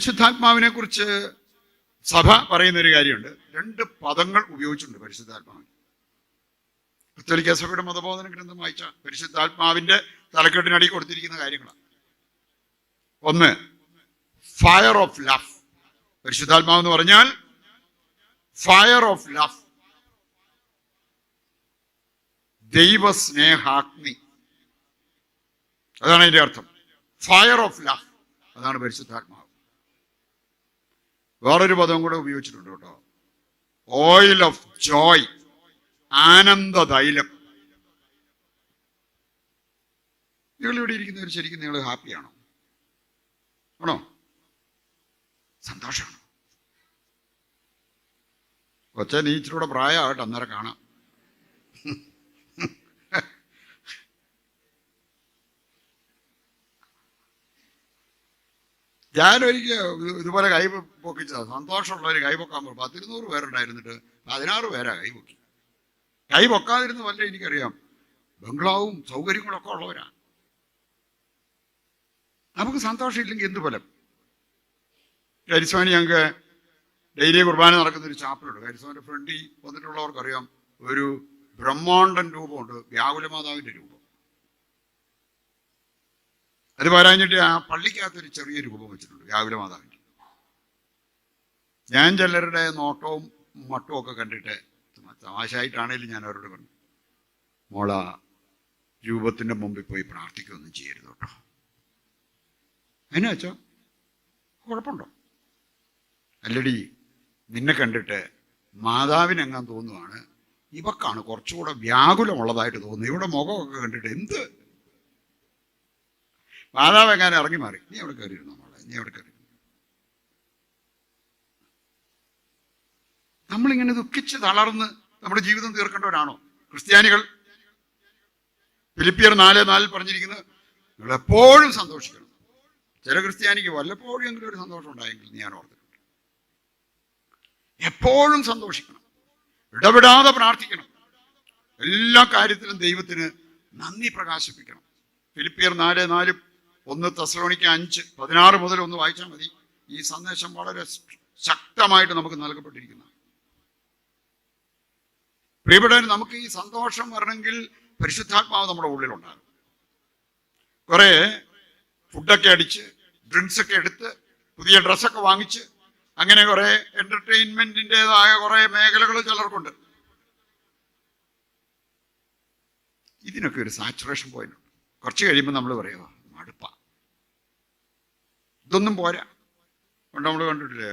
പരിശുദ്ധാത്മാവിനെ കുറിച്ച് സഭ പറയുന്ന ഒരു കാര്യമുണ്ട്. രണ്ട് പദങ്ങൾ ഉപയോഗിച്ചിട്ടുണ്ട് പരിശുദ്ധാത്മാവിന്. കത്തോലിക്ക സഭയുടെ മതബോധന ഗ്രന്ഥം വായിച്ച പരിശുദ്ധാത്മാവിന്റെ തലക്കെട്ടിനടി കൊടുത്തിരിക്കുന്ന കാര്യങ്ങളാണ്. ഒന്ന് ഫയർ ഓഫ് ലവ് പരിശുദ്ധാത്മാവ് എന്ന് പറഞ്ഞാൽ ഫയർ ഓഫ് ലവ് ദൈവസ്നേഹാഗ്നി. അതാണ് അതിന്റെ അർത്ഥം. ഫയർ ഓഫ് ലവ് അതാണ് പരിശുദ്ധാത്മാവ്. വേറൊരു പദവും കൂടെ ഉപയോഗിച്ചിട്ടുണ്ട് കേട്ടോ. ഓയിൽ ഓഫ് ജോയ് ആനന്ദ തൈലം. നിങ്ങൾ ഇവിടെ ഇരിക്കുന്നവർ ശരിക്കും നിങ്ങൾ ഹാപ്പിയാണോ? ആണോ? സന്തോഷമാണോ കൊച്ച ഇച്ചിരൂടെ പ്രായമാകട്ടെ അന്നേരം കാണാം. ഞാനൊരിക്കൽ ഇതുപോലെ കൈ സന്തോഷമുള്ള സന്തോഷമുള്ളവർ കൈ പൊക്കാൻ പോകും പത്തിരുന്നൂറ് പേരുണ്ടായിരുന്നിട്ട് പതിനാറ് പേരാ കൈ പൊക്കി. കൈ പൊക്കാതിരുന്ന വല്ല എനിക്കറിയാം. ബംഗ്ലാവും സൗകര്യങ്ങളൊക്കെ ഉള്ളവരാ. നമുക്ക് സന്തോഷമില്ലെങ്കിൽ എന്ത് ഫലം? കരിസ്വാനി ഞങ്ങൾക്ക് ഡെയിലി കുർബാന നടക്കുന്ന ഒരു ചാപ്പലുണ്ട് കരിസ്വാന്റെ ഫ്രണ്ടിൽ വന്നിട്ടുള്ളവർക്കറിയാം. ഒരു ബ്രഹ്മാണ്ടൻ രൂപമുണ്ട്. വ്യാകുലമാതാവിന്റെ രൂപം. അത് പോരാഞ്ഞിട്ട് ആ പള്ളിക്കകത്തൊരു ചെറിയ രൂപം വെച്ചിട്ടുണ്ട് രാവിലെ മാതാവിന്റെ. ഞാൻ ചിലരുടെ നോട്ടവും മട്ടും ഒക്കെ കണ്ടിട്ട് തമാശയായിട്ടാണേലും ഞാൻ അവരോട് പറഞ്ഞു മോള രൂപത്തിന്റെ മുമ്പിൽ പോയി പ്രാർത്ഥിക്കുകയൊന്നും ചെയ്യരുത് കേട്ടോ. അതിനാച്ചോ കുഴപ്പമുണ്ടോ? അല്ലടി നിന്നെ കണ്ടിട്ട് മാതാവിനെങ്ങാൻ തോന്നുവാണ് ഇവക്കാണ് കുറച്ചുകൂടെ വ്യാകുലമുള്ളതായിട്ട് തോന്നുന്നത്. ഇവിടെ മുഖമൊക്കെ കണ്ടിട്ട് എന്ത് മാതാവ് ഇറങ്ങി മാറി. നീ അവിടെ കയറിയിരുന്നു മോളെ? നീ അവിടെ കയറി? നമ്മളിങ്ങനെ ദുഃഖിച്ച് തളർന്ന് നമ്മുടെ ജീവിതം തീർക്കേണ്ടവരാണോ? ക്രിസ്ത്യാനികൾ. ഫിലിപ്പിയർ നാല് നാലിൽ പറഞ്ഞിരിക്കുന്നത് നിങ്ങൾ എപ്പോഴും സന്തോഷിക്കണം. ചില ക്രിസ്ത്യാനിക്ക് വല്ലപ്പോഴും എങ്കിലും ഒരു സന്തോഷം ഉണ്ടായെങ്കിൽ ഞാൻ ഓർത്തിട്ടുണ്ട്. എപ്പോഴും സന്തോഷിക്കണം. ഇടപെടാതെ പ്രാർത്ഥിക്കണം. എല്ലാ കാര്യത്തിലും ദൈവത്തിന് നന്ദി പ്രകാശിപ്പിക്കണം. ഫിലിപ്പിയർ നാല് നാലും ഒന്ന് തസ്ലോണിക്ക് അഞ്ച് പതിനാറ് മുതൽ ഒന്ന് വായിച്ചാൽ മതി. ഈ സന്ദേശം വളരെ ശക്തമായിട്ട് നമുക്ക് നൽകപ്പെട്ടിരിക്കുന്നു. പ്രിയപ്പെട്ടവർ നമുക്ക് ഈ സന്തോഷം വരണമെങ്കിൽ പരിശുദ്ധാത്മാവ് നമ്മുടെ ഉള്ളിലുണ്ടാകും കുറെ ഫുഡൊക്കെ അടിച്ച് ഡ്രിങ്ക്സ് ഒക്കെ എടുത്ത് പുതിയ ഡ്രസ്സൊക്കെ വാങ്ങിച്ച് അങ്ങനെ കുറെ എന്റർടൈൻമെന്റിന്റേതായ കുറെ മേഖലകൾ ചിലർക്കുണ്ട്. ഇതിനൊക്കെ ഒരു സാച്ചുറേഷൻ പോയിന്റ്. കുറച്ച് കഴിയുമ്പോൾ നമ്മൾ പറയുക ഇതൊന്നും പോരാ. അതുകൊണ്ട് നമ്മൾ കണ്ടിട്ടില്ലേ?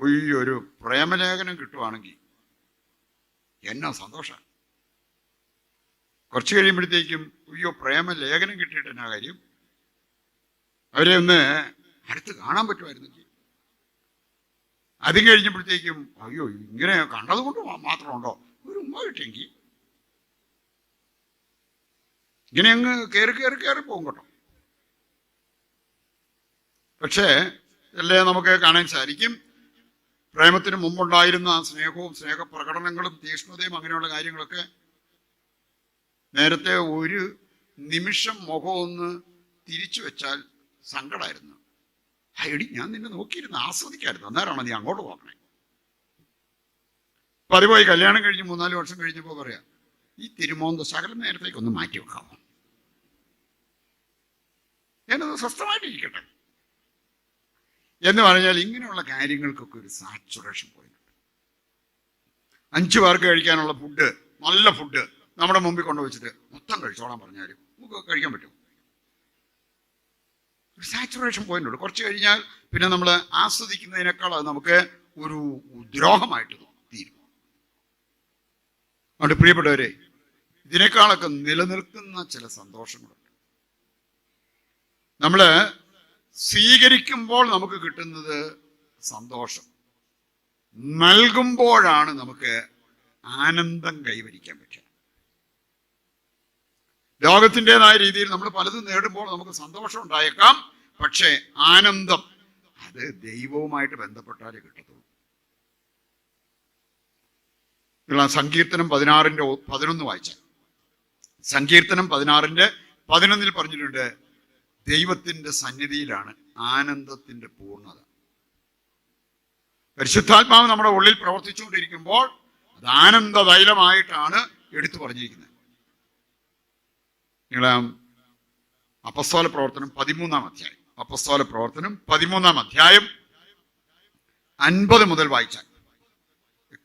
ഈ ഒരു പ്രേമലേഖനം കിട്ടുവാണെങ്കിൽ എന്നാ സന്തോഷം. കുറച്ച് കഴിയുമ്പോഴത്തേക്കും അയ്യോ പ്രേമലേഖനം കിട്ടിയിട്ട് എന്നാ കാര്യം? അവരെ ഒന്ന് അടുത്ത് കാണാൻ പറ്റുമായിരുന്നെങ്കിൽ അതും കഴിഞ്ഞപ്പോഴത്തേക്കും അയ്യോ ഇങ്ങനെ കണ്ടത് കണ്ടതുകൊണ്ട് മാത്രമുണ്ടോ? ഒരു ഉമ്മ കിട്ടിയെങ്കിൽ ഇങ്ങനെ അങ്ങ് കയറി കയറി കയറി പോകും കേട്ടോ. പക്ഷേ അല്ലേ നമുക്ക് കാണാൻ സാധിക്കും. പ്രേമത്തിന് മുമ്പുണ്ടായിരുന്ന സ്നേഹവും സ്നേഹപ്രകടനങ്ങളും തീഷ്ണതയും അങ്ങനെയുള്ള കാര്യങ്ങളൊക്കെ നേരത്തെ ഒരു നിമിഷം മുഖമൊന്ന് തിരിച്ചു വെച്ചാൽ സങ്കടമായിരുന്നു ഹൈഡി ഞാൻ നിന്നെ നോക്കിയിരുന്ന് ആസ്വദിക്കായിരുന്നു. അന്നേരമാണ് നീ അങ്ങോട്ട് പോകണേ പതിവായി കല്യാണം കഴിഞ്ഞ് മൂന്നാൽ വർഷം കഴിഞ്ഞപ്പോൾ പറയാ ഈ തിരുമോന്ത ശകലം നേരത്തേക്ക് ഒന്ന് മാറ്റി വെക്കാമോ ഞാനത് സ്വസ്ഥമായിട്ടിരിക്കട്ടെ. എന്ന് പറഞ്ഞാൽ ഇങ്ങനെയുള്ള കാര്യങ്ങൾക്കൊക്കെ ഒരു സാച്ചുറേഷൻ പോയിന്റ് അഞ്ചു പേർക്ക് കഴിക്കാനുള്ള ഫുഡ് നല്ല ഫുഡ് നമ്മുടെ മുമ്പിൽ കൊണ്ടുവച്ചിട്ട് മൊത്തം കഴിച്ചോളാൻ പറഞ്ഞാലും നമുക്ക് കഴിക്കാൻ പറ്റും. ഒരു സാച്ചുറേഷൻ പോയിന്റ് ഉണ്ട് കുറച്ച് കഴിഞ്ഞാൽ പിന്നെ നമ്മൾ ആസ്വദിക്കുന്നതിനേക്കാൾ അത് നമുക്ക് ഒരു ദ്രോഹമായിട്ട് തോന്നും തീരും. അതുകൊണ്ട് പ്രിയപ്പെട്ടവരെ ഇതിനേക്കാളൊക്കെ നിലനിൽക്കുന്ന ചില സന്തോഷങ്ങളുണ്ട്. നമ്മൾ സ്വീകരിക്കുമ്പോൾ നമുക്ക് കിട്ടുന്നത് സന്തോഷം. നൽകുമ്പോഴാണ് നമുക്ക് ആനന്ദം കൈവരിക്കാൻ പറ്റുക. ലോകത്തിന്റെതായ രീതിയിൽ നമ്മൾ പലതും നേടുമ്പോൾ നമുക്ക് സന്തോഷം ഉണ്ടായേക്കാം. പക്ഷേ ആനന്ദം അത് ദൈവവുമായിട്ട് ബന്ധപ്പെട്ടാലേ കിട്ടത്തുള്ളൂ. സങ്കീർത്തനം പതിനാറിന്റെ പതിനൊന്ന് വായിച്ച സങ്കീർത്തനം പതിനാറിന്റെ പതിനൊന്നിൽ പറഞ്ഞിട്ടുണ്ട് ദൈവത്തിന്റെ സന്നിധിയിലാണ് ആനന്ദത്തിന്റെ പൂർണത. പരിശുദ്ധാത്മാവ് നമ്മുടെ ഉള്ളിൽ പ്രവർത്തിച്ചുകൊണ്ടിരിക്കുമ്പോൾ അത് ആനന്ദ തൈലമായിട്ടാണ് എടുത്തു പറഞ്ഞിരിക്കുന്നത്. നിങ്ങളെ അപ്പസ്തോല പ്രവർത്തനം പതിമൂന്നാം അധ്യായം. അപ്പസ്തോല പ്രവർത്തനം പതിമൂന്നാം അധ്യായം അൻപത് മുതൽ വായിച്ചാൽ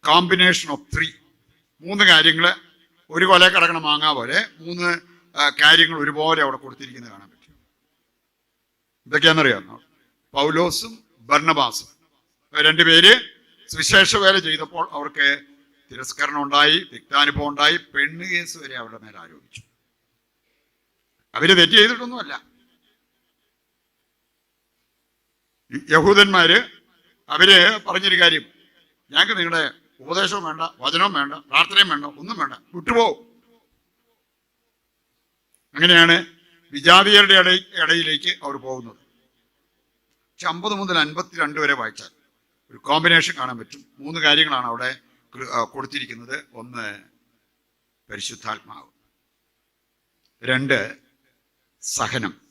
കോമ്പിനേഷൻ ഓഫ് ത്രീ മൂന്ന് കാര്യങ്ങൾ ഒരു കൊല കിടക്കണ പോലെ മൂന്ന് കാര്യങ്ങൾ ഒരുപോലെ അവിടെ കൊടുത്തിരിക്കുന്നത് കാണാൻ പറ്റും. ഇതൊക്കെയാണെന്നറിയാമോ? പൗലോസും ഭരണബാസും രണ്ടുപേര് സുവിശേഷ വേല ചെയ്തപ്പോൾ അവർക്ക് തിരസ്കരണം ഉണ്ടായി തിക്താനുഭവം ഉണ്ടായി. പെണ്ണ് കേസ് വരെ അവരുടെ മേൽ ആരോപിച്ചു. അവർ തെറ്റ് ചെയ്തിട്ടൊന്നുമല്ല. യഹൂദന്മാര് അവർ പറഞ്ഞൊരു കാര്യം. ഞങ്ങൾക്ക് നിങ്ങളുടെ ഉപദേശവും വേണ്ട വചനവും വേണ്ട പ്രാർത്ഥനയും വേണ്ട ഒന്നും വേണ്ട. വിട്ടുപോകും. അങ്ങനെയാണ് വിജാതിയരുടെ ഇട ഇടയിലേക്ക് അവർ പോകുന്നത്. പക്ഷെ അമ്പത് മുതൽ അൻപത്തിരണ്ട് വരെ വായിച്ചാൽ ഒരു കോമ്പിനേഷൻ കാണാൻ പറ്റും. മൂന്ന് കാര്യങ്ങളാണ് അവിടെ കൊടുത്തിരിക്കുന്നത്. ഒന്ന് പരിശുദ്ധാത്മാവ്. രണ്ട് സഹനം.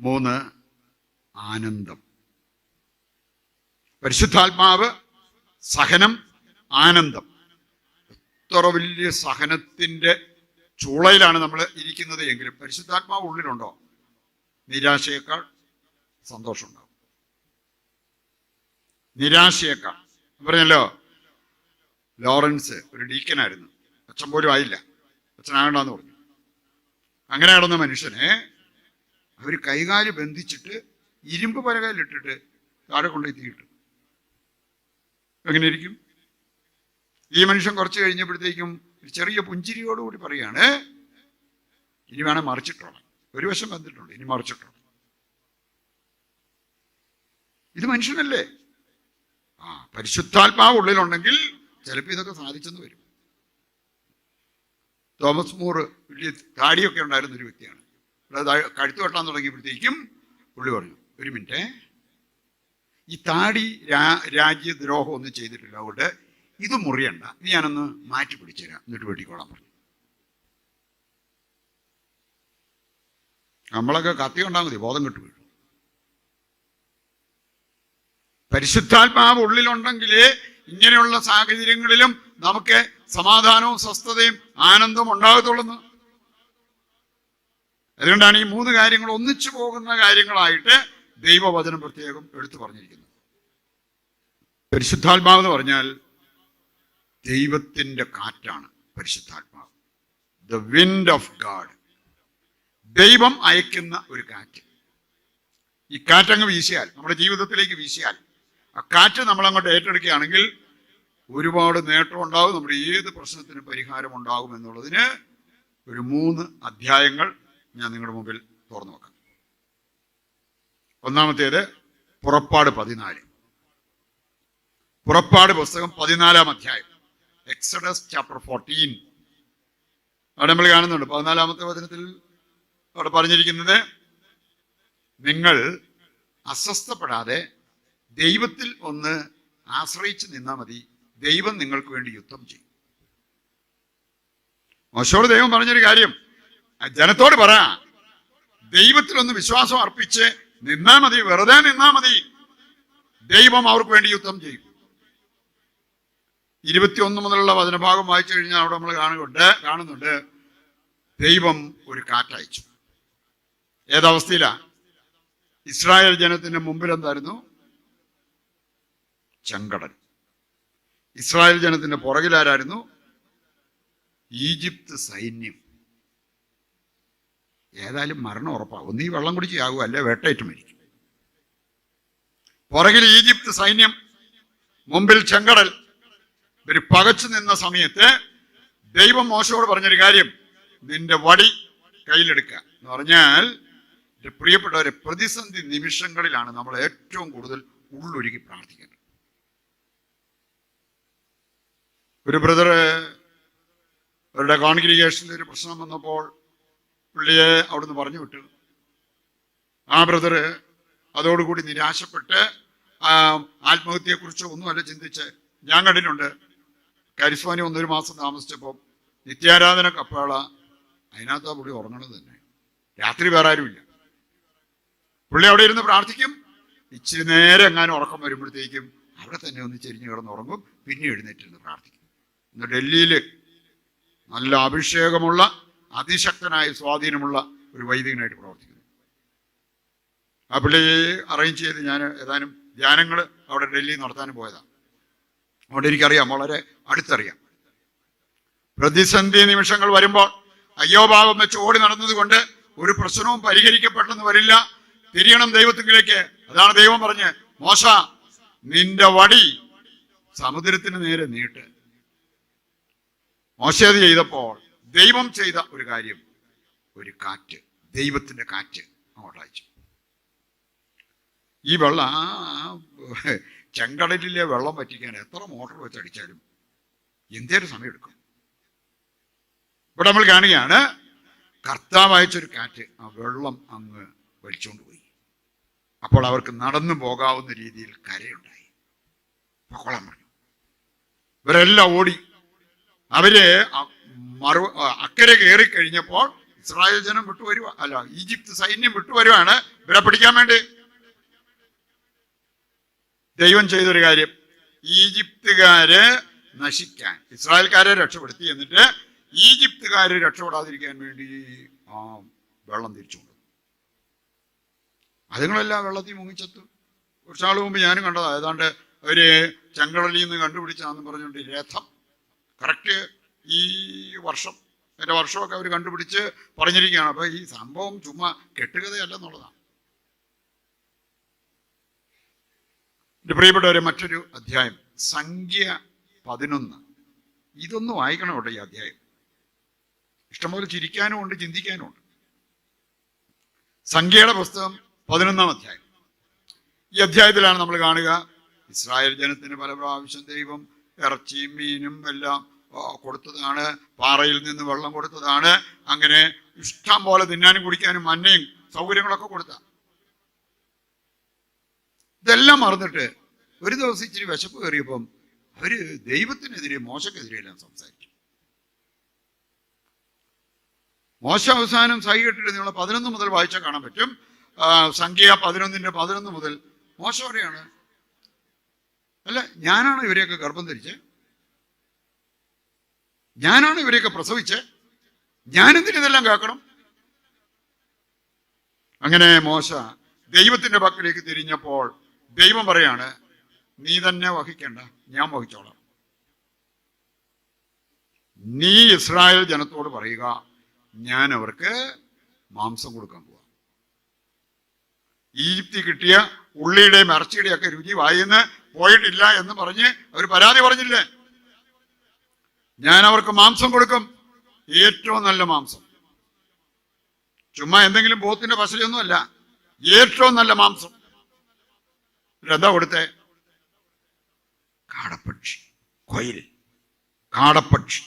മൂന്ന് ആനന്ദം. പരിശുദ്ധാത്മാവ് സഹനം ആനന്ദം. എത്ര വലിയ സഹനത്തിന്റെ ചൂളയിലാണ് നമ്മൾ ഇരിക്കുന്നത് എങ്കിലും പരിശുദ്ധാത്മാവ് ഉള്ളിലുണ്ടോ? നിരാശയേക്കാൾ സന്തോഷമുണ്ടാവും. നിരാശയേക്കാൾ. പറഞ്ഞല്ലോ ലോറൻസ് ഒരു ഡീക്കനായിരുന്നു. അച്ഛൻ പോലും ആയില്ല. അച്ഛനാകണ്ടെന്ന് പറഞ്ഞു. അങ്ങനെ നടന്ന മനുഷ്യനെ അവർ കൈകാൽ ബന്ധിച്ചിട്ട് ഇരുമ്പ് പരകാലിട്ടിട്ട് താഴെ കൊണ്ടുപോയി തീയിട്ടു. എങ്ങനെ ഇരിക്കും? ഈ മനുഷ്യൻ കുറച്ച് കഴിഞ്ഞപ്പോഴത്തേക്കും ഒരു ചെറിയ പുഞ്ചിരിയോടുകൂടി പറയാണ് ഇനി വേണം മറിച്ചിട്ടോളാം ഒരു വശം വന്നിട്ടുണ്ട് ഇനി മറിച്ചിട്ടോളാം ഇത് മനുഷ്യനല്ലേ? ആ പരിശുദ്ധാത്മാവ് ഉള്ളിലുണ്ടെങ്കിൽ ചിലപ്പോൾ ഇതൊക്കെ സാധിച്ചെന്ന് വരും. തോമസ് മൂർ വലിയ താടിയൊക്കെ ഉണ്ടായിരുന്ന ഒരു വ്യക്തിയാണ് കഴുത്ത് വെട്ടാൻ തുടങ്ങിയപ്പോഴത്തേക്കും പുള്ളി പറഞ്ഞു ഒരു മിനിറ്റ് ഈ താടി രാജ്യദ്രോഹം ഒന്നും ചെയ്തിട്ടില്ല. അതുകൊണ്ട് ഇത് മുറിയണ്ട. ഇത് ഞാനൊന്ന് മാറ്റി പിടിച്ചുതരാം. എന്നിട്ട് വെട്ടിക്കോളാൻ പറഞ്ഞു. നമ്മളൊക്കെ കത്തി കൊണ്ടാൽ മതി. ബോധം കിട്ടു വീഴും. പരിശുദ്ധാത്മാവ് ഉള്ളിലുണ്ടെങ്കിലേ ഇങ്ങനെയുള്ള സാഹചര്യങ്ങളിലും നമുക്ക് സമാധാനവും സ്വസ്ഥതയും ആനന്ദവും ഉണ്ടാകത്തുള്ളൂ അതുകൊണ്ടാണ് ഈ മൂന്ന് കാര്യങ്ങൾ ഒന്നിച്ചു പോകുന്ന കാര്യങ്ങളായിട്ട് ദൈവവചനം പ്രത്യേകം എടുത്തു പറഞ്ഞിരിക്കുന്നത്. പരിശുദ്ധാത്മാവ് എന്ന് പറഞ്ഞാൽ ദൈവത്തിന്റെ കാറ്റാണ് പരിശുദ്ധാത്മാവ്. ദ വിൻഡ് ഓഫ് ഗാഡ് ദൈവം അയക്കുന്ന ഒരു കാറ്റ്. ഈ കാറ്റങ്ങ് വീശിയാൽ നമ്മുടെ ജീവിതത്തിലേക്ക് വീശിയാൽ ആ കാറ്റ് നമ്മൾ അങ്ങോട്ട് ഏറ്റെടുക്കുകയാണെങ്കിൽ ഒരുപാട് നേട്ടം ഉണ്ടാകും നമ്മുടെ ഏത് പ്രശ്നത്തിനും പരിഹാരം ഉണ്ടാകും എന്നുള്ളതിന് ഒരു മൂന്ന് അധ്യായങ്ങൾ ഞാൻ നിങ്ങളുടെ മുമ്പിൽ തുറന്നു വെക്കാം. ഒന്നാമത്തേത് പുറപ്പാട് പതിനാല്. പുറപ്പാട് പുസ്തകം പതിനാലാം അധ്യായം. എക്സഡസ് ചാപ്റ്റർ ഫോർട്ടീൻ അവിടെ നമ്മൾ കാണുന്നുണ്ട്. പതിനാലാമത്തെ വചനത്തിൽ അവിടെ പറഞ്ഞിരിക്കുന്നത് നിങ്ങൾ അസ്വസ്ഥപ്പെടാതെ ദൈവത്തിൽ ഒന്ന് ആശ്രയിച്ച് നിന്നാൽ മതി. ദൈവം നിങ്ങൾക്ക് വേണ്ടി യുദ്ധം ചെയ്യും. മോശോട് ദൈവം പറഞ്ഞൊരു കാര്യം. ജനത്തോട് പറ ദൈവത്തിൽ ഒന്ന് വിശ്വാസം അർപ്പിച്ച് നിന്നാ മതി. വെറുതെ നിന്നാ മതി. ദൈവം അവർക്ക് വേണ്ടി യുദ്ധം ചെയ്യും. ഇരുപത്തിയൊന്ന് മുതലുള്ള വചനഭാഗം വായിച്ചു കഴിഞ്ഞാൽ അവിടെ നമ്മൾ കാണുന്നുണ്ട് കാണുന്നുണ്ട്. ദൈവം ഒരു കാറ്റയച്ചു. ഏതവസ്ഥയിലാ? ഇസ്രായേൽ ജനത്തിന്റെ മുമ്പിൽ എന്തായിരുന്നു? ചെങ്കടൽ. ഇസ്രായേൽ ജനത്തിന്റെ പുറകിലാരായിരുന്നു ഈജിപ്ത് സൈന്യം. ഏതായാലും മരണം ഉറപ്പാകും. നീ വെള്ളം കുടിച്ച് ആകും അല്ലെ? വേട്ടയറ്റം മരിക്കും. പുറകിൽ ഈജിപ്ത് സൈന്യം മുമ്പിൽ ചെങ്കടൽ. ഒരു പകച്ചു നിന്ന സമയത്ത് ദൈവം മോശയോട് പറഞ്ഞൊരു കാര്യം. നിന്റെ വടി കയ്യിലെടുക്കുക എന്ന് പറഞ്ഞാൽ പ്രിയപ്പെട്ടവരെ പ്രതിസന്ധി നിമിഷങ്ങളിലാണ് നമ്മൾ ഏറ്റവും കൂടുതൽ ഉള്ളൊരുക്കി പ്രാർത്ഥിക്കേണ്ടത്. ഒരു ബ്രദർ അവരുടെ കോൺഗ്രിഗേഷനിൽ ഒരു പ്രശ്നം വന്നപ്പോൾ പുള്ളിയെ അവിടുന്ന് പറഞ്ഞു വിട്ടു. ആ ബ്രദർ അതോടുകൂടി നിരാശപ്പെട്ട് ആത്മഹത്യയെക്കുറിച്ചോ ഒന്നുമല്ല ചിന്തിച്ച് ഞാൻ കണ്ടിട്ടുണ്ട് കരിസ്വാനി ഒന്നൊരു മാസം താമസിച്ചപ്പോൾ നിത്യാരാധന കപ്പാള അതിനകത്താ പുള്ളി ഉറങ്ങണത് തന്നെ. രാത്രി വേറെ ആരുമില്ല. പുള്ളി അവിടെ ഇരുന്ന് പ്രാർത്ഥിക്കും. ഇച്ചിരി നേരെ എങ്ങാനും ഉറക്കം വരുമ്പോഴത്തേക്കും അവിടെ തന്നെ ഒന്ന് ചെരിഞ്ഞു കിടന്ന് ഉറങ്ങും. പിന്നെ എഴുന്നേറ്റിരുന്ന് പ്രാർത്ഥിക്കും. ഇന്ന് ഡൽഹിയിൽ നല്ല അഭിഷേകമുള്ള അതിശക്തനായ സ്വാധീനമുള്ള ഒരു വൈദികനായിട്ട് പ്രവർത്തിക്കുന്നു. ആ പുള്ളി അറേഞ്ച് ചെയ്ത് ഞാൻ ഏതാനും ധ്യാനങ്ങൾ അവിടെ ഡൽഹിയിൽ നടത്താനും പോയതാണ് അതുകൊണ്ട് എനിക്കറിയാം വളരെ അടുത്തറിയാം. പ്രതിസന്ധി നിമിഷങ്ങൾ വരുമ്പോൾ അയ്യോ ഭാവം വെച്ച് ഓടി നടന്നതുകൊണ്ട് ഒരു പ്രശ്നവും പരിഹരിക്കപ്പെട്ടെന്ന് വരില്ല. തിരിയണം ദൈവത്തിലേക്ക് അതാണ് ദൈവം പറഞ്ഞ് മോശ നിന്റെ വടി സമുദ്രത്തിന് നേരെ നീട്ട്. മോശ അത് ചെയ്തപ്പോൾ ദൈവം ചെയ്ത ഒരു കാര്യം ഒരു കാറ്റ് ദൈവത്തിന്റെ കാറ്റ് അങ്ങോട്ട് അയച്ചു ഈ വെള്ളം ചെങ്കടലിലെ വെള്ളം പറ്റിക്കാൻ എത്ര മോട്ടോർ വെച്ച് അടിച്ചാലും എന്തേലും സമയം എടുക്കും. ഇവിടെ നമ്മൾ കാണുകയാണ് കർത്താവ് അയച്ചൊരു കാറ്റ് ആ വെള്ളം അങ്ങ് വലിച്ചുകൊണ്ട് പോയി. അപ്പോൾ അവർക്ക് നടന്നു പോകാവുന്ന രീതിയിൽ കരയുണ്ടായി. പൊക്കോളാൻ പറഞ്ഞു. ഇവരെല്ലാം ഓടി. അവർ മറു അക്കരെ കയറി കഴിഞ്ഞപ്പോൾ ഇസ്രായേൽ ജനം വിട്ടുവരുക അല്ല ഈജിപ്ത് സൈന്യം വിട്ടുവരുവാണ്. ഇവരെ പിടിക്കാൻ വേണ്ടി ദൈവം ചെയ്തൊരു കാര്യം. ഈജിപ്തുകാര് നശിക്കാൻ ഇസ്രായേൽക്കാരെ രക്ഷപ്പെടുത്തി എന്നിട്ട് ഈജിപ്തുകാര് രക്ഷപ്പെടാതിരിക്കാൻ വേണ്ടി ആ വെള്ളം തിരിച്ചു അതുങ്ങളെല്ലാം വെള്ളത്തിൽ മുങ്ങിച്ചെത്തു. നാൾ മുമ്പ് ഞാനും കണ്ടതാ ഏതാണ്ട് ഒരു ചെങ്കടലിൽ നിന്ന് കണ്ടുപിടിച്ചാന്ന് പറഞ്ഞുകൊണ്ട് രഥം. കറക്റ്റ് ഈ വർഷം എന്റെ വർഷമൊക്കെ അവർ കണ്ടുപിടിച്ച് പറഞ്ഞിരിക്കുകയാണ്. അപ്പൊ ഈ സംഭവം ചുമ്മാ കെട്ടുകഥയല്ല എന്റെ പ്രിയപ്പെട്ടവരെ മറ്റൊരു അധ്യായം സംഖ്യ പതിനൊന്ന്. ഇതൊന്നും വായിക്കണം കേട്ടോ ഈ അധ്യായം. ഇഷ്ടംപോലെ ചിരിക്കാനും ഉണ്ട് ചിന്തിക്കാനും ഉണ്ട്. സംഖ്യയുടെ പുസ്തകം പതിനൊന്നാം അധ്യായം. ഈ അധ്യായത്തിലാണ് നമ്മൾ കാണുക ഇസ്രായേൽ ജനത്തിന് പല പ്രാവശ്യം ദൈവം ഇറച്ചിയും മീനും എല്ലാം കൊടുത്തതാണ് പാറയിൽ നിന്ന് വെള്ളം കൊടുത്തതാണ് അങ്ങനെ ഇഷ്ടം പോലെ തിന്നാനും കുടിക്കാനും മഞ്ഞയും സൗകര്യങ്ങളൊക്കെ കൊടുത്ത. ഇതെല്ലാം മറന്നിട്ട് ഒരു ദിവസം ഇച്ചിരി വിശപ്പ് കയറിയപ്പം അവർ ദൈവത്തിനെതിരെ മോശക്കെതിരെ എല്ലാം സംസാരിച്ചു മോശ അവസാനം സഹി കെട്ടിട്ട് നിങ്ങൾ പതിനൊന്ന് മുതൽ വായിച്ചാൽ കാണാൻ പറ്റും. സംഖ്യ പതിനൊന്നിന്റെ പതിനൊന്ന് മുതൽ മോശം പറയാണ് അല്ല ഞാനാണ് ഇവരെയൊക്കെ ഗർഭം ധരിച്ചത് ഞാനാണ് ഇവരെയൊക്കെ പ്രസവിച്ച്? ഞാനെന്തിന് ഇതെല്ലാം കേൾക്കണം? അങ്ങനെ മോശ ദൈവത്തിന്റെ പക്കലേക്ക് തിരിഞ്ഞപ്പോൾ ദൈവം പറയാണ് നീ തന്നെ വഹിക്കണ്ട ഞാൻ വഹിച്ചോളാം. നീ ഇസ്രായേൽ ജനത്തോട് പറയുക ഞാൻ അവർക്ക് മാംസം കൊടുക്കാൻ പോവാം. ഈജിപ്തി കിട്ടിയ ഉള്ളിയുടെയും ഇറച്ചിയുടെയും ഒക്കെ രുചി വായിന്ന് പോയിട്ടില്ല എന്ന് പറഞ്ഞ് അവർ പരാതി പറഞ്ഞില്ലേ? ഞാൻ അവർക്ക് മാംസം കൊടുക്കും ഏറ്റവും നല്ല മാംസം. ചുമ്മാ എന്തെങ്കിലും ബോത്തിന്റെ പശലൊന്നുമല്ല ഏറ്റവും നല്ല മാംസം. എന്താ കൊടുത്തേ? കാടപ്പക്ഷി. കൊയിൽ. കാടപ്പക്ഷി.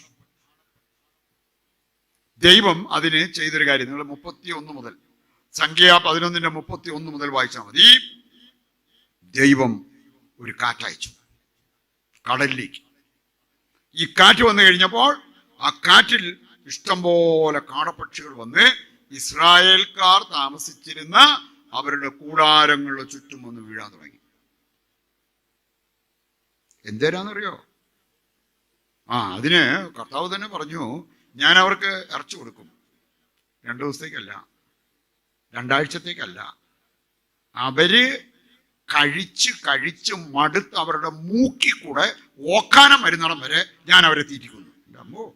ദൈവം അതിന് ചെയ്തൊരു കാര്യം. നിങ്ങൾ മുപ്പത്തി ഒന്ന് മുതൽ സംഖ്യ പതിനൊന്നിന്റെ മുപ്പത്തി ഒന്ന് മുതൽ വായിച്ചാൽ മതി. ദൈവം ഒരു കാറ്റയച്ചു. കടലിലേക്ക്. ഈ കാറ്റ് വന്നു കഴിഞ്ഞപ്പോൾ ആ കാറ്റിൽ ഇഷ്ടംപോലെ കാടപ്പക്ഷികൾ വന്ന് ഇസ്രായേൽക്കാർ താമസിച്ചിരുന്ന അവരുടെ കൂടാരങ്ങളുടെ ചുറ്റും വന്ന് വീഴാൻ തുടങ്ങി. എന്തേരാന്നറിയോ? ആ അതിന് കർത്താവ് തന്നെ പറഞ്ഞു ഞാൻ അവർക്ക് ഇറച്ചു കൊടുക്കും. രണ്ടു ദിവസത്തേക്കല്ല രണ്ടാഴ്ചത്തേക്കല്ല. അവർ കഴിച്ച് കഴിച്ച് മടുത്ത് അവരുടെ മൂക്കി കൂടെ ഓക്കാനം വരുന്നിടം വരെ ഞാൻ അവരെ തീറ്റിക്കുന്നു. അമ്മോ.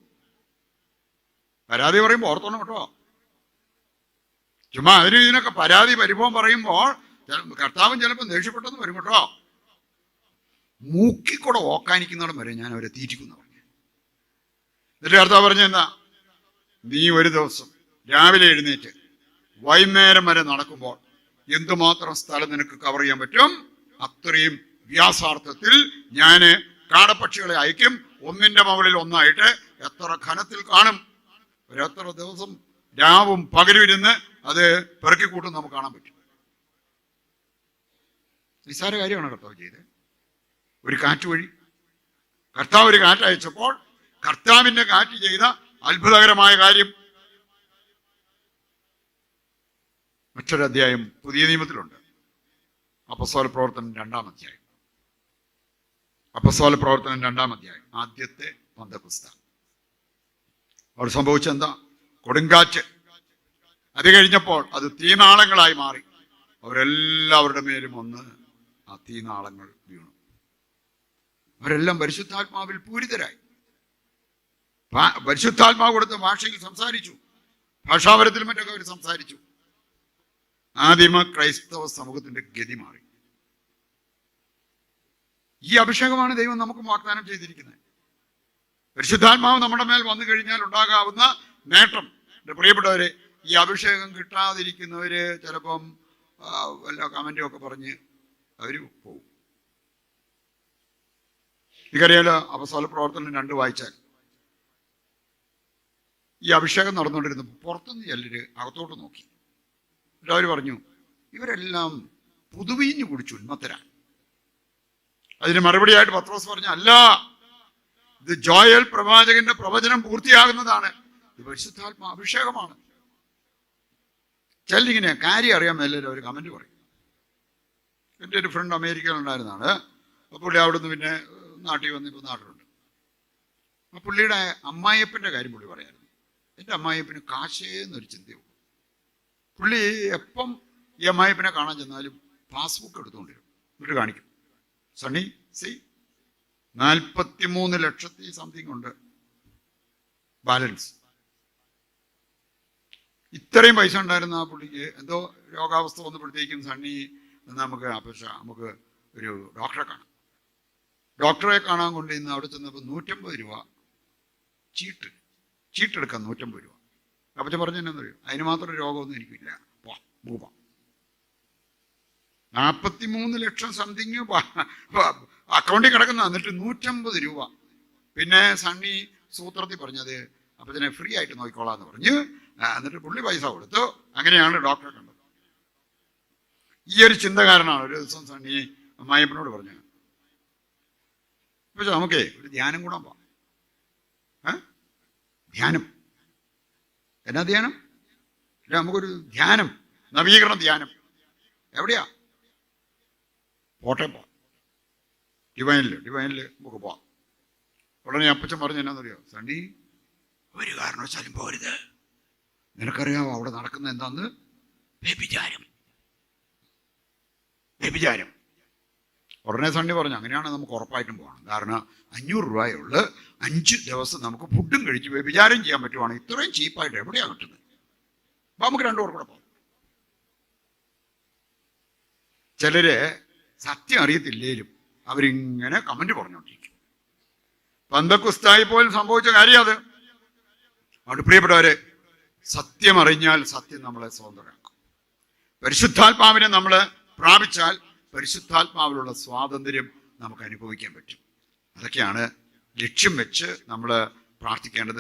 പരാതി പറയുമ്പോൾ ഓർത്തോണം കേട്ടോ. ചുമ്മാ അതിന് ഇതിനൊക്കെ പരാതി വരുമ്പോൾ പറയുമ്പോൾ കർത്താവും ചിലപ്പോൾ ദേഷ്യപ്പെട്ടെന്ന് വരും കേട്ടോ. മൂക്കിക്കൂടെ ഓക്കാനിക്കുന്നിടം വരെ ഞാൻ അവരെ തീറ്റിക്കുന്നു പറഞ്ഞു. എന്നിട്ട് കർത്താവ് പറഞ്ഞു എന്നാ? നീ ഒരു ദിവസം രാവിലെ എഴുന്നേറ്റ് വൈകുന്നേരം വരെ നടക്കുമ്പോൾ എന്തുമാത്രം സ്ഥലം നിനക്ക് കവർ ചെയ്യാൻ പറ്റും? അത്രയും വ്യാസാർത്ഥത്തിൽ ഞാൻ കാടപ്പക്ഷികളെ അയക്കും. ഒന്നിന്റെ മുകളിൽ ഒന്നായിട്ട് എത്ര ഘനത്തിൽ കാണും? ഒരു എത്ര ദിവസം രാവും പകലും ഇരുന്ന് അത് പെറുക്കിക്കൂട്ടും നമുക്ക് കാണാൻ പറ്റും. നിസ്സാര കാര്യമാണ് കേട്ടോ ചെയ്തത്? ഒരു കാറ്റ് വഴി. കർത്താവ് ഒരു കാറ്റ് അയച്ചപ്പോൾ കർത്താവിന്റെ കാറ്റ് ചെയ്ത അത്ഭുതകരമായ കാര്യം. മറ്റൊരു അധ്യായം പുതിയ നിയമത്തിലുണ്ട്. അപ്പസ്തോല പ്രവർത്തനം രണ്ടാം അധ്യായം. അപ്പസ്തോല പ്രവർത്തനം രണ്ടാം അധ്യായം ആദ്യത്തെ പന്തപുസ്തകം അവർ സംഭവിച്ചെന്താ കൊടുങ്കാറ്റ്. അത് കഴിഞ്ഞപ്പോൾ അത് തീനാളങ്ങളായി മാറി. അവരെല്ലാവരുടെ മേലും ഒന്ന് ആ തീനാളങ്ങൾ വീണു. അവരെല്ലാം പരിശുദ്ധാത്മാവിൽ പൂരിതരായി. പരിശുദ്ധാത്മാവ് കൊടുത്ത ഭാഷയിൽ സംസാരിച്ചു. ഭാഷാപരത്തിൽ മറ്റൊക്കെ അവർ സംസാരിച്ചു. ആദിമ ക്രൈസ്തവ സമൂഹത്തിന്റെ ഗതി മാറി. ഈ അഭിഷേകമാണ് ദൈവം നമുക്ക് വാഗ്ദാനം ചെയ്തിരിക്കുന്നത്. പരിശുദ്ധാത്മാവ് നമ്മുടെ മേൽ വന്നു കഴിഞ്ഞാൽ ഉണ്ടാകാവുന്ന നേട്ടം. എന്റെ പ്രിയപ്പെട്ടവരെ ഈ അഭിഷേകം കിട്ടാതിരിക്കുന്നവര് ചിലപ്പം വല്ല കമന്റും ഒക്കെ പറഞ്ഞ് അവർ പോകും എനിക്കറിയാലോ അവസാന പ്രവർത്തനം രണ്ട് വായിച്ചാൽ. ഈ അഭിഷേകം നടന്നുകൊണ്ടിരുന്നപ്പോൾ പുറത്തുനിന്ന് ചിലര് അകത്തോട്ട് നോക്കി. എന്നിട്ട് അവർ പറഞ്ഞു ഇവരെല്ലാം പുതുവീഞ്ഞു കുടിച്ചു ഉന്മത്തരാണ് അതിന് മറുപടിയായിട്ട് പത്രോസ് പറഞ്ഞു അല്ല ഇത് ജോയൽ പ്രവാചകന്റെ പ്രവചനം പൂർത്തിയാകുന്നതാണ്. ഇത് പരിശുദ്ധാത്മ അഭിഷേകമാണ്. ചിലരിങ്ങനെ കാര്യം അറിയാൻ മേലും അവർ കമന്റ് പറയും. എന്റെ ഒരു ഫ്രണ്ട് അമേരിക്കയിൽ ഉണ്ടായിരുന്നതാണ് അപ്പോൾ അവിടുന്ന് പിന്നെ നാട്ടിൽ വന്ന് ഇപ്പോൾ നാട്ടിലുണ്ട്. ആ പുള്ളിയുടെ അമ്മായിയപ്പന്റെ കാര്യം പുള്ളി പറയായിരുന്നു. എന്റെ അമ്മായിയപ്പന് കാശേന്നൊരു ചിന്തയുള്ളൂ പുള്ളി എപ്പം ഈ അമ്മായിയപ്പനെ കാണാൻ ചെന്നാലും പാസ്ബുക്ക് എടുത്തുകൊണ്ടിരും എന്നിട്ട് കാണിക്കും. Sunny C. നാൽപ്പത്തിമൂന്ന് ലക്ഷത്തി സംതിങ് ഉണ്ട്. ബാലൻസ്. ഇത്രയും പൈസ ഉണ്ടായിരുന്ന ആ പുള്ളിക്ക് എന്തോ രോഗാവസ്ഥ വന്നപ്പോഴത്തേക്കും സണ്ണി നമുക്ക് അപേക്ഷ നമുക്ക് ഒരു ഡോക്ടറെ കാണാം. ഡോക്ടറെ കാണാൻ കൊണ്ടിരുന്ന അവിടെ ചെന്നപ്പോൾ നൂറ്റമ്പത് രൂപ ചീട്ട് ചീട്ടെടുക്കാൻ നൂറ്റമ്പത് രൂപ. അപ്പച്ച പറഞ്ഞു എന്നാന്ന് പറയും അതിന് മാത്രം രോഗമൊന്നും എനിക്കില്ല. വാ പോവാം നാൽപ്പത്തിമൂന്ന് ലക്ഷം സംതിങ് അക്കൗണ്ടിൽ കിടക്കുന്ന എന്നിട്ട് നൂറ്റമ്പത് രൂപ. പിന്നെ സണ്ണി സൂത്രത്തിൽ പറഞ്ഞത് അപ്പച്ചനെ ഫ്രീ ആയിട്ട് നോക്കിക്കോളാന്ന് പറഞ്ഞു എന്നിട്ട് പുള്ളി പൈസ കൊടുത്തു. അങ്ങനെയാണ് ഡോക്ടറെ കണ്ടത്. ഈ ഒരു ചിന്തകാരനാണ് ഒരു ദിവസം സണ്ണി അമ്മായിപ്പനോട് പറഞ്ഞു പക്ഷെ നമുക്കേ ഒരു ധ്യാനം കൂടാൻ പോവാം? ധ്യാനം. എന്നാ ധ്യാനം? അല്ല നമുക്കൊരു ധ്യാനം. നവീകരണ ധ്യാനം. എവിടെയാ? പോട്ടെ പോവാം. ഡിവൈനിൽ ഡിവൈനിൽ നമുക്ക് പോവാം. ഉടനെ അപ്പച്ചൻ പറഞ്ഞു എന്നാന്നറിയോ? സണ്ണി ഒരു കാരണവശാലും പോരുത്. നിനക്കറിയാമോ അവിടെ നടക്കുന്ന എന്താന്ന്? വ്യഭിചാരം. വ്യഭിചാരം. ഉടനെ സണ്ണി പറഞ്ഞു അങ്ങനെയാണ് നമുക്ക് ഉറപ്പായിട്ടും പോകണം. കാരണം അഞ്ഞൂറ് രൂപയുള്ള അഞ്ച് ദിവസം നമുക്ക് ഫുഡും കഴിച്ച് വ്യഭിചാരം ചെയ്യാൻ പറ്റുവാണെങ്കിൽ ഇത്രയും ചീപ്പായിട്ട് എവിടെയാണ് കിട്ടുന്നത്? അപ്പം നമുക്ക് രണ്ടു പേർക്കൂടെ കൂടെ പോകാം. ചിലര് സത്യം അറിയത്തില്ലേലും അവരിങ്ങനെ കമന്റ് പറഞ്ഞുകൊണ്ടിരിക്കും. പന്തക്കുസ്തായി പോലും സംഭവിച്ച കാര്യം അത്. അവിടെ പ്രിയപ്പെട്ടവരെ സത്യം അറിഞ്ഞാൽ സത്യം നമ്മളെ സ്വതന്ത്രരാക്കും. പരിശുദ്ധാത്മാവിനെ നമ്മൾ പ്രാപിച്ചാൽ പരിശുദ്ധാത്മാവിലുള്ള സ്വാതന്ത്ര്യം നമുക്ക് അനുഭവിക്കാൻ പറ്റും. അതൊക്കെയാണ് ലക്ഷ്യം വെച്ച് നമ്മൾ പ്രാർത്ഥിക്കേണ്ടത്.